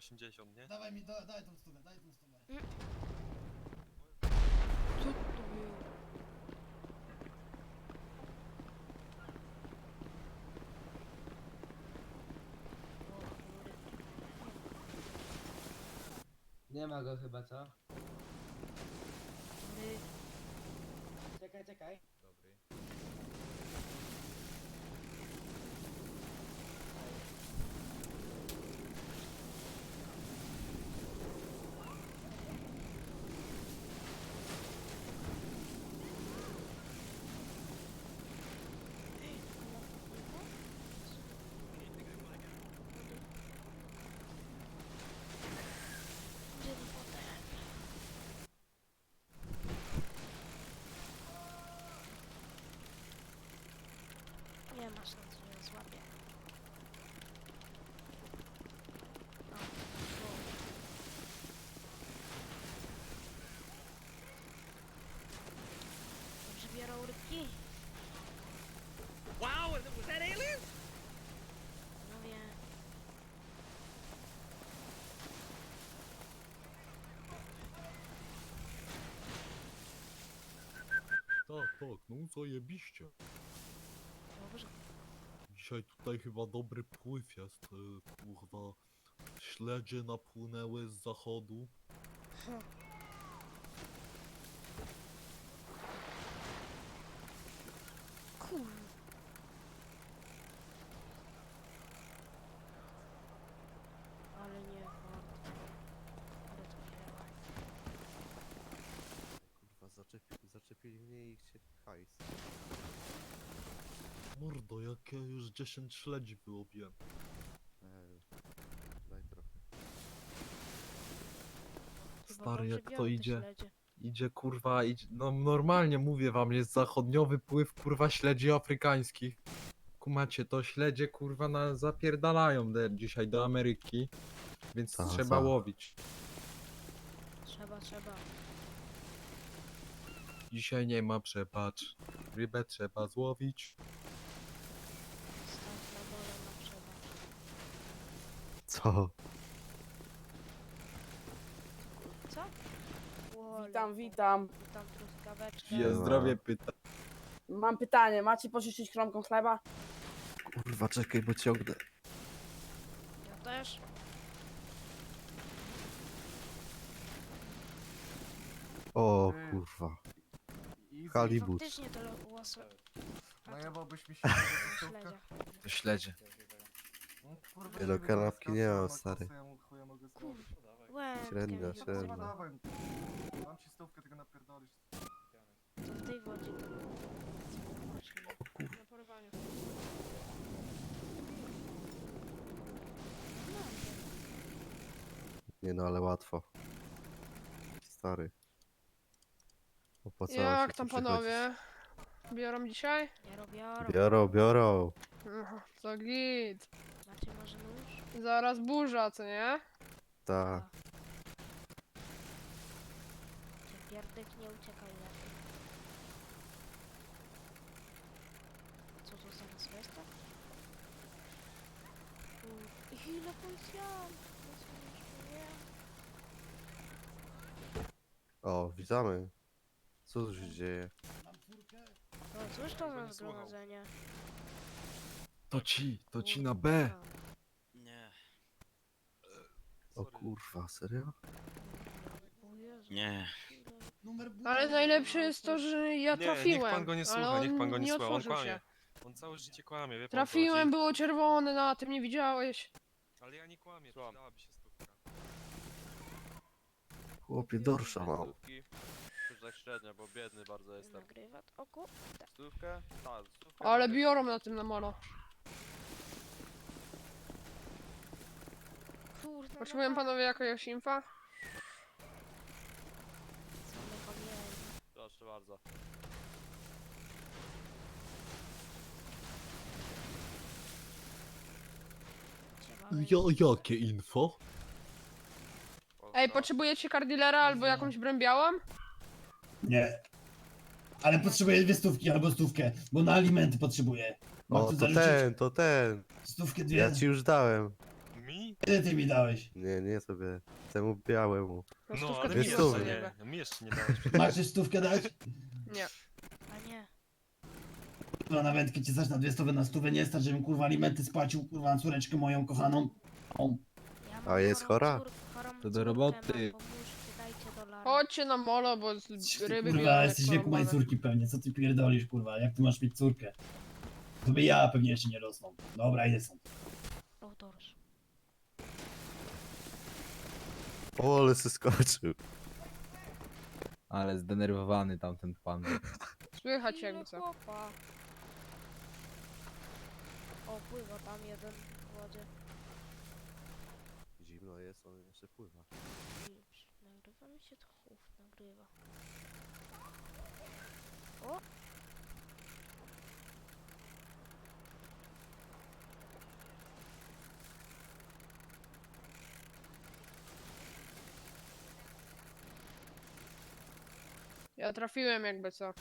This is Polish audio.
80, nie? Dawaj mi, da, daj tą stówę, daj tą stówę. Co to było? Nie ma go chyba, co? Chmury. Czekaj, czekaj. Dobry. Gdzie ten fotel? Nie ma szans, że ją złapię. O, o. Dobrze biorą rybki? Wow, was that aliens? No. Tak, tak, no zajebiście. Dzisiaj tutaj chyba dobry pływ jest, e, kurwa. Śledzie napłynęły z zachodu. Kur... Ale nie, wart. Ale to. Kurwa, zaczepi, zaczepili mnie i chcieli hajs. Mordo, jak ja już 10 śledzi wyłowiłem. Eee, daj trochę. Chyba Stary, dobrze jak to te idzie? śledzie. Idzie kurwa, idzie, no normalnie mówię wam, jest zachodniowy pływ kurwa śledzi afrykańskich. Kumacie, to śledzie kurwa na, zapierdalają de, dzisiaj do Ameryki, więc Co, trzeba co? łowić. Trzeba, trzeba. Dzisiaj nie ma przebacz, rybę trzeba złowić. Stąd na dole na przebacz. Co? Co? Ło, Witam, witam. Witam truskaweczkę. Ja zdrowie pyta. Mam pytanie, macie pożyczyć kromką chleba? Kurwa, czekaj, bo ciągnę. Ja też. O kurwa. Halibut. Faktycznie to lo-. Najebałbyś mi się na na śledziach. To śledzie. Nie no, kanapki nie mam, stary. Średnio, mi średnio. Dawaj, mam ci stówkę, tego napierdolisz. To w tej wodzie. Na porywaniu. Nie no, ale łatwo. Stary. Opłacało Jak się tam przychodzić. panowie? Biorą dzisiaj? Nie robią. Biorą, biorą. No, to git. Macie może nóż? Zaraz burza, co nie? Ta. Cię pierdek nie uciekaj lepiej. Co to za? Kur- Ile policjantów? Już nie. O, witamy. Co tu się dzieje? No cóż to za słuchał. zgromadzenie? To ci, to ci na B. Nie. O kurwa, serio? O. Nie. Ale najlepsze jest to, że ja Nie, trafiłem. niech pan go nie słucha, niech pan go nie słucha, on otworzył kłamie. się. On całe życie kłamie, wie pan co Trafiłem, chodzi? było czerwone na tym, nie widziałeś. Ale ja nie kłamię, Słucham. przydałaby się stówka. Chłopie, dorsza mam. Stówki? Już tak średnio, bo biedny bardzo jestem. Nagrywa to oku. Stówkę? Tak, stówkę. Ale biorą na tym na molo. Potrzebują panowie jakiegoś infa? Co my powiemy? Proszę bardzo. Trzeba Ja, jakie info? Ej, potrzebujecie kardilera albo jakąś broń białą? Nie. Ale potrzebuję dwie stówki albo stówkę, bo na alimenty potrzebuję. Mam O, tu to zarzucić ten, to ten. stówkę dwie. Ja ci już dałem. Mi? Kiedy ty mi dałeś? Nie, nie sobie. Temu białemu. No, No, stówkę ale mi Dwie jeszcze stówy. nie. Mi jeszcze nie dałeś. Masz jeszcze stówkę dać? Nie. A nie. Kurwa, na wędkę ci stać na dwie stówy, na stówę nie stać, żebym kurwa alimenty spłacił, kurwa, na córeczkę moją kochaną. O, Ja jest chorą chora? cór- chorą To do córkę, roboty. mam, Pomóżcie, dajcie dolara. Chodźcie na molo, bo z ty, ryby kurwa, biorę jesteś w wieku mojej córki pewnie, co ty pierdolisz, kurwa, jak ty masz mieć córkę? To by ja pewnie jeszcze nie rosną. Dobra, idę stąd. O, dorsz. O, ale se skoczył. Ale zdenerwowany tamten pan. Słychać jakby co. chłopa. O, pływa tam jeden w wodzie. Zimno jest, on jeszcze pływa. Nagrywa mi się to chów, nagrywa. O! Ja trafiłem jakby co.